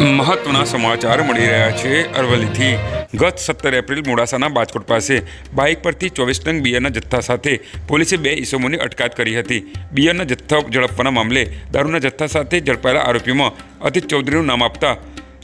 મહત્વના સમાચાર મળી રહ્યા છે અરવલ્લીથી. ગત સત્તર એપ્રિલ મોડાસાના બાજકોટ પાસે બાઇક પરથી ચોવીસ ટન બિયરના જથ્થા સાથે પોલીસે બે ઇસમોની અટકાયત કરી હતી. બિયરના જથ્થા ઝડપવાના મામલે દારૂના જથ્થા સાથે ઝડપાયેલા આરોપીમાં અતિત ચૌધરીનું નામ આપતા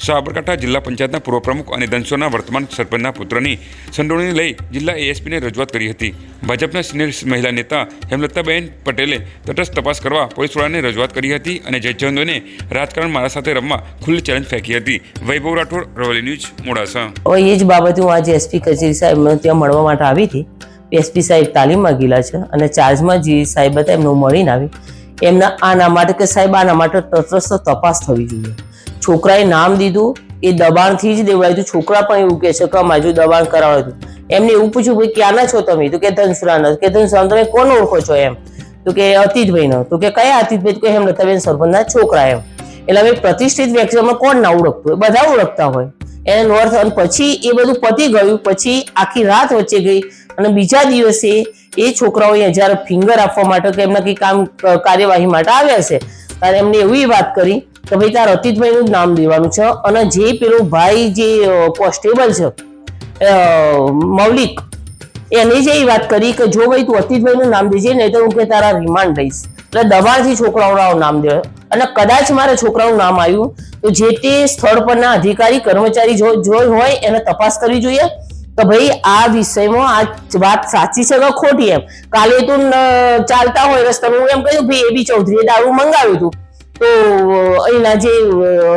સાબરકાંઠા જિલ્લા પંચાયતના પૂર્વ પ્રમુખ અને દંશોના વર્તમાન સરપંચના પુત્રની સંડોવણી લઈ જિલ્લા એએસપીને રજૂઆત કરી હતી. ભાજપના સિનિયર મહિલા નેતા હેમલતાબેન પટેલે તટસ્થ તપાસ કરવા પોલીસ વડાને રજૂઆત કરી હતી અને જયચંદોને રાજકારણ મારા સાથે રમવા ખુલ્લી ચેલેન્જ ફેંકી હતી. વૈભવ રાઠોડ રવલી ન્યૂઝ, મોડાસા. હવે એ જ બાબતે હું આજે એસપી કચેરી સાહેબ ત્યાં મળવા માટે આવી હતી. એસપી સાહેબ તાલીમમાં ગયેલા છે અને ચાર્જમાં જે સાહેબ હતા એમને મળીને આવી. એમના આના માટે કે સાહેબ આના માટે તટસ્થ તપાસ થવી જોઈએ. છોકરાએ નામ દીધું, એ દબાણથી જ દેવડાયું હતું. છોકરા પણ એવું કહે કે માજુ દબાણ કરાવ્યું હતું. એમને એવું પૂછ્યું, ભાઈ, ક્યાંના છો તમે? તો કે ધનસુરાના. કે, ધનસુરાના તમે કોણ ઓળખો છો? એમ. તો કે, અતિતભાઈનો. તો કે, કયા અતિતભાઈ? કે એમ લતાબેન સરપંચના છોકરા એમ. એટલે હવે પ્રતિષ્ઠિત વ્યક્તિઓમાં કોણ ના ઓળખતું હોય? બધા ઓળખતા હોય. એને નોર્થ અને પછી એ બધું પતી ગયું, પછી આખી રાત વચ્ચે ગઈ, અને બીજા દિવસે એ છોકરાઓએ જ્યારે ફિંગર આપવા માટે કે એમના કંઈ કામ કાર્યવાહી માટે આવ્યા છે. ત્યારે એમને એવી વાત કરી કે ભાઈ તાર અતિતભાઈનું જ નામ દેવાનું છે અને જે પેલું ભાઈ જે કોન્સ્ટેબલ છે મૌલિક, એને જે વાત કરી કે જો ભાઈ તું અતિતભાઈનું નામ દેજે નહીં તો હું કે તારા રિમાન્ડ લઈશ. એટલે દબાણથી છોકરાઓના નામ દે. અને કદાચ મારા છોકરાનું નામ આવ્યું, તો જે તે સ્થળ પરના અધિકારી, કર્મચારી જો હોય, એને તપાસ કરવી જોઈએ. કે ભાઈ, આ વિષયમાં આ વાત સાચી છે કે ખોટી એમ? કાલે તું ચાલતા હોય રસ્તામાં, હું એમ કહ્યું, ભાઈ, એ બી ચૌધરીએ દારૂ મંગાવ્યું હતું. તો, અહીંના જે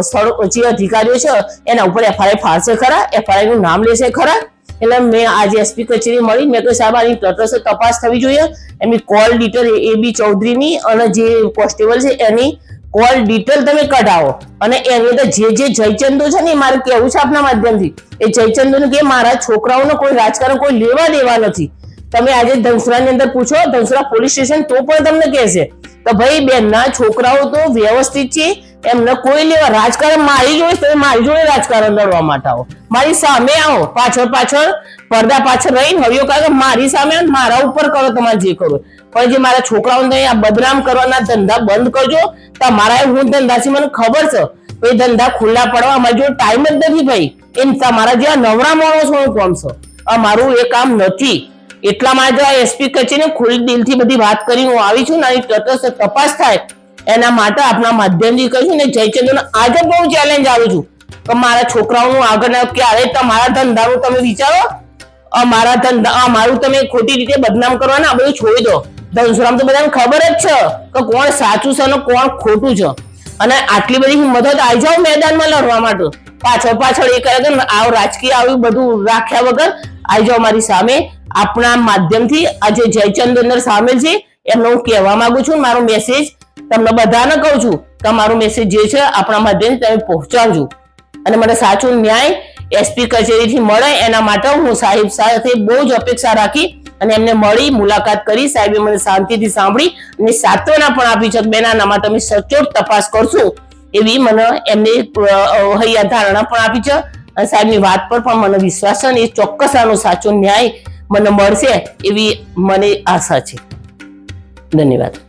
સ્થળ, જે અધિકારીઓ છે, એના ઉપર એફઆઈઆર ફાળશે ખરા? એફઆઈઆરનું નામ લેશે ખરા? એટલે મેં આજે એસપી કચેરી મળી, મેં કહ્યું સાહેબ, આની તટસ્થ તપાસ થવી જોઈએ. એમની કોલ ડિટેલ એ બી ચૌધરીની અને જે કોન્સ્ટેબલ છે, એની કોલ ડિટેલ તમે કઢાવો. અને એની અંદર જે જે જયચંદો છે ને, એ મારે કેવું છે આપના માધ્યમથી? એ જયચંદો કે, મારા છોકરાઓનો કોઈ રાજકારણ કોઈ લેવા દેવા નથી. તમે આજે ધનસુરાની અંદર પૂછો, ધનસુરા પોલીસ સ્ટેશન તો પણ તમને કહેશે. કે ભાઈ, બેનના છોકરાઓ તો વ્યવસ્થિત છે. એમને કોઈ લેવા રાજકારણ મારી જોડે, તમે મારી જોડે રાજકારણ લડવા માટે આવો. મારી સામે આવો, પાછળ પાછળ, પડદા પાછળ રહીને કારણ કાકા મારી સામે મારા ઉપર કરો તમારે જે કરો પણ જે મારા છોકરાઓને આ બદનામ કરવાના ધંધા બંધ કરજો. તમારા હું ધંધાથી મને ખબર છે. એ ધંધા ખુલ્લા પડવા અમારી જોડે ટાઈમ જ નથી ભાઈ. એમ તમારા જેવા નવરા માણસો કોમ છો? અમારું એ કામ નથી. એટલા માટે આ એસપી કચેરી ખુલ્લી દિલથી બધી વાત કરી હું આવી છું ને આની તટસ્થ તપાસ થાય એના માટે આપણા માધ્યમથી કહીશું ને જયચંદ્ર આજે બહુ ચેલેન્જ આવું છું કે મારા છોકરાઓનું આગળ ક્યારે તમારા ધંધાનું તમે વિચારો? મારા ધંધા મારું તમે ખોટી રીતે બદનામ કરવાના, આ બધું છોડી દો. ધનસુરામ તો બધાને ખબર જ છે કે કોણ સાચું છે અને કોણ ખોટું છે. અને આટલી બધી હિંમત હોય તો આવી જાઓ મેદાનમાં લડવા માટે. પાછળ પાછળ એ કરે કે આવ રાજકીય આવ્યું બધું રાખ્યા વગર આવી જાઓ મારી સામે. આપણા માધ્યમથી આજે જયચંદ અંદર સામેલ છે. એમને હું કહેવા માંગુ છું, મારો મેસેજ તમને બધાને કહું છું કે મારો મેસેજ જે છે આપણા માધ્યમથી તમે પહોંચાડજો. અને મને સાચો ન્યાય એસપી કચેરીથી મળે, એના માટે હું સાહેબ સાથે બહુ જ અપેક્ષા રાખી અને એમને મળી મુલાકાત કરી. સાહેબે મને શાંતિથી સાંભળી અને સાત્વના પણ આપી છે બેના નામાં તમે સચોટ તપાસ કરશો એવી મને એમને હૈયા ધારણા પણ આપી છે. અને સાહેબની વાત પર પણ મને વિશ્વાસ છે અને એ ચોક્કસ આનો સાચો ન્યાય મને મળશે એવી મને આશા છે. ધન્યવાદ.